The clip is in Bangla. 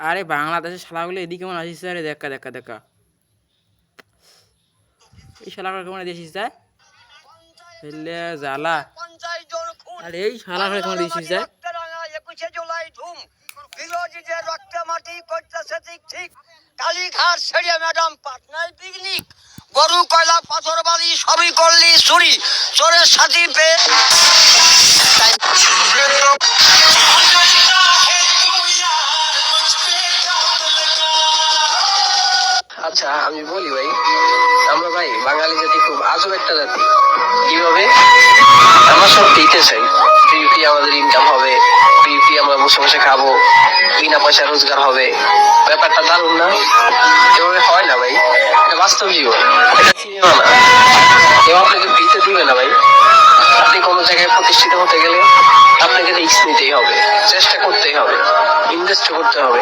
আরে বাংলাদেশের শালাগুলো এদিকে কেমন আসিস আরে দেখা দেখা দেখা। এই শালাগুলো কেমন দিয়েছিস যায় এলে জ্বালা। আরে এই শালাগুলো কেমন দিয়েছিস যায় একুশে ধুম রক্তে মাটি ঠিক ঠিক কালীঘাট সেরিয়া ম্যাডাম পাটনায় পিকনিক গরু, কয়লা, পাথর, বালি সবই করলি চুরি চোরের সাথী পেয়ে। আচ্ছা আমি বলি ভাই, আমরা ভাই বাঙালি জাতি খুব আজব একটা জাতি। কীভাবে? আমরা সব দিতে চাই। পিউপি আমাদের ইনকাম হবে পিউপি আমরা বসে বসে খাব, বিনা পয়সা রোজগার হবে। ব্যাপারটা দারুণ না? এভাবে হয় না ভাই, এটা বাস্তব জীবন। এটা সিনেমা না। কেউ আপনাকে ফ্রিতে দিবে না ভাই। আপনি কোনো জায়গায় প্রতিষ্ঠিত হতে গেলে আপনাকে রিস্ক নিতেই হবে, চেষ্টা করতেই হবে ইনভেস্ট করতে হবে।